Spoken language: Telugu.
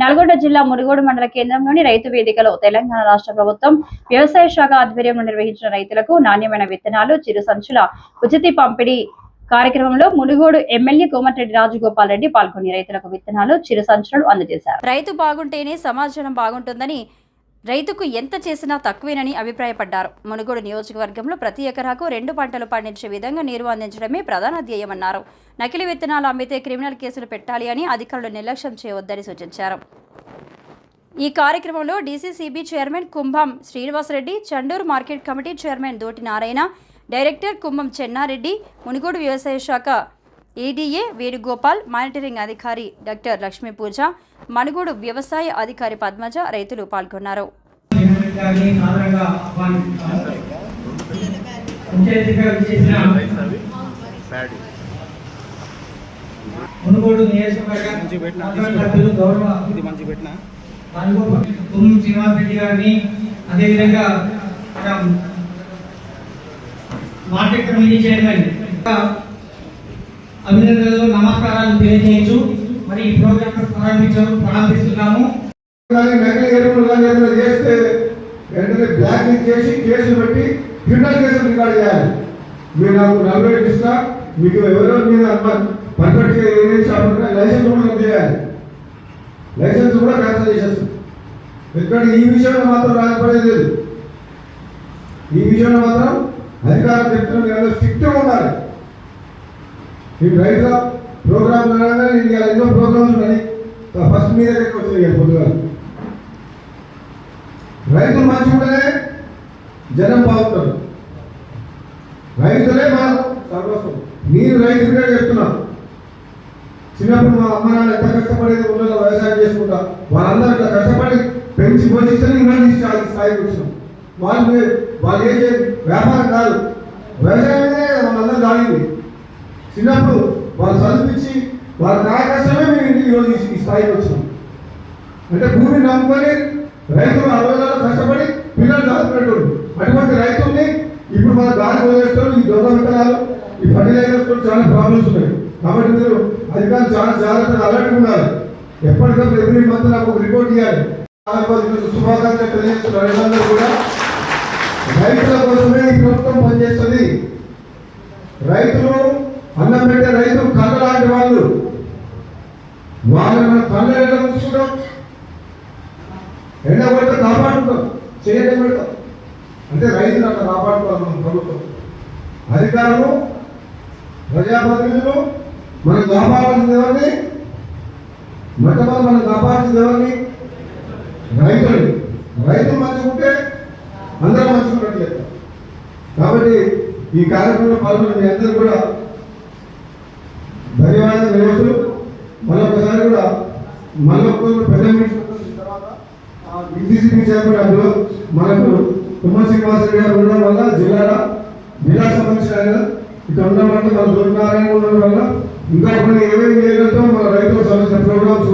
నల్గొండ జిల్లా మునుగోడు మండల కేంద్రంలోని రైతు వేదికలో తెలంగాణ రాష్ట్ర ప్రభుత్వం వ్యవసాయ శాఖ ఆధ్వర్యంలో నిర్వహించిన రైతులకు నాణ్యమైన విత్తనాలు చిరు సంచుల ఉచిత పంపిణీ కార్యక్రమంలో మునుగోడు ఎమ్మెల్యే కోమటిరెడ్డి రాజగోపాల్ రెడ్డి పాల్గొని రైతులకు విత్తనాలు చిరు సంచులను అందజేశారు. రైతు బాగుంటేనే సమాజం బాగుంటుందని రైతుకు ఎంత చేసినా తక్కువేనని అభిప్రాయపడ్డారు. మునుగోడు నియోజకవర్గంలో ప్రతి ఎకరాకు రెండు పంటలు పండించే విధంగా నీరు అందించడమే ప్రధాన ధ్యేయమన్నారు. నకిలీ విత్తనాలు అమ్మితే క్రిమినల్ కేసులు పెట్టాలి అని అధికారులు నిర్లక్ష్యం చేయవద్దని సూచించారు. ఈ కార్యక్రమంలో DCCB chairman Kumbham Srinivasa Reddy Chandur market committee chairman Doti Narayana director Kumbham Chenna Reddy Munugode వ్యవసాయ శాఖ ఈడీఏ వేణుగోపాల్ మానిటరింగ్ అధికారి డాక్టర్ లక్ష్మీ పూజ మనుగోడు వ్యవసాయ అధికారి పద్మజ రైతులు పాల్గొన్నారు. మునుగోడు నియోజకవర్గ గౌరవ ఇది మంచి పెట్టినా? శ్రీనివాస్ రెడ్డి గారిని అదేవిధంగా మార్కెట్ కమిటీ చైర్మన్ అభినందనలు నమస్కారాలు తెలియజేయచ్చు. మరి ఈ ప్రోగ్రామ్ ప్రారంభించాము ప్రారంభిస్తున్నాము. చేస్తే వెంటనే బ్లాక్ చేసి కేసులు పెట్టి క్రిమినల్ కేసులు రికార్డ్ చేయాలి. మీరు నాకు నలభై ఇస్తా మీకు ఎవరో మీద పర్ఫెక్ట్గా ఏమేమి షాప్ లైసెన్స్ కూడా చేయాలి. లైసెన్స్ కూడా క్యాన్సల్ చేసేస్తాం. ఎందుకంటే ఈ విషయంలో మాత్రం రాజపడేది లేదు. ఈ విషయంలో మాత్రం అధికారం చెప్తున్న ఈ రైతుల ప్రోగ్రామ్ ఇవాళ ఎన్నో ప్రోగ్రామ్స్ ఉన్నాయి. ఫస్ట్ మీ దగ్గరికి వచ్చినాయి పొద్దుగా రైతులు మంచి ఉంటేనే జనం బాగుంటారు. రైతులే మా సర్వస్వం. మీరు రైతులుగా చెప్తున్నా. చిన్నప్పుడు మా అమ్మ నాన్న ఎంత కష్టపడేది ఊళ్ళో వ్యవసాయం చేసుకుంటా వాళ్ళందరూ ఇట్లా కష్టపడి పెంచి పోషిస్తే ఇంకా తీసుకోవాలి స్థాయికి వచ్చినాం. వాళ్ళు వాళ్ళు ఏం వ్యాపారం కాదు. వ్యవసాయమే మనందరూ దాడింది చిన్నప్పుడు వాళ్ళు చదివించి వాళ్ళ ఆకాశమే మేము ఇంటికి ఈరోజు ఈ- స్థాయికి వచ్చినాం. అంటే భూమిని నమ్ముకొని రైతులు అరవై కష్టపడి పిల్లలు దాచుకునేటోడు అటువంటి రైతుల్ని ఇప్పుడు మన గాలి వదిలేస్తారు ఈ దొంగ విత్తనాలు ఈ ఫర్టిలైజర్స్ చాలా ప్రాబ్లమ్స్ ఉన్నాయి. కాబట్టి మీరు అధికారులు చాలా జాగ్రత్తగా అలర్ట్ ఉండాలి. ఎప్పటికప్పుడు ఎవ్రీ మంత్ నాకు ఒక రిపోర్ట్ ఇవ్వాలి. శుభాకాంక్షలు తెలియజేస్తున్నారు. కూడా రైతుల కోసమే ఈ ప్రభుత్వం పనిచేస్తుంది రైతులు అన్నం పెట్టే రైతులు కళ్ళ లాంటి వాళ్ళు. వాళ్ళని మనం కళ్ళ ఎండ చూసుకుంటాం. ఎండ పడితే కాపాడుకుంటాం. చేయడం పెడతాం. అంటే రైతులు అట్లా కాపాడుకోవాలి మనం ప్రభుత్వం. అధికారులు ప్రజాప్రతినిధులు మనం కాపాడాల్సింది ఎవరిని? మొట్టమొదటి మనం కాపాడాల్సింది ఎవరిని? రైతులు. రైతులు మంచిగా ఉంటే అందరూ మంచిగా మంచిగున్నట్లే కాబట్టి ఈ కార్యక్రమంలో పాల్గొన్న మీ అందరూ కూడా మరొక పెద్ద మీటింగ్ తర్వాత బీసీసీ చైర్మన్ మనకు తుమ్మల శ్రీనివాసరెడ్డి గారు ఉండడం వల్ల జిల్లాలో జిల్లా సంబంధించిన ఆయన ఇక్కడ ఉండడం వల్ల మన దుర్నారాయణ ఉండడం వల్ల ఇంకా కొన్ని ఏమేమి చేయగలుగుతాం మన రైతులకు సంబంధించిన ప్రోగ్రామ్స్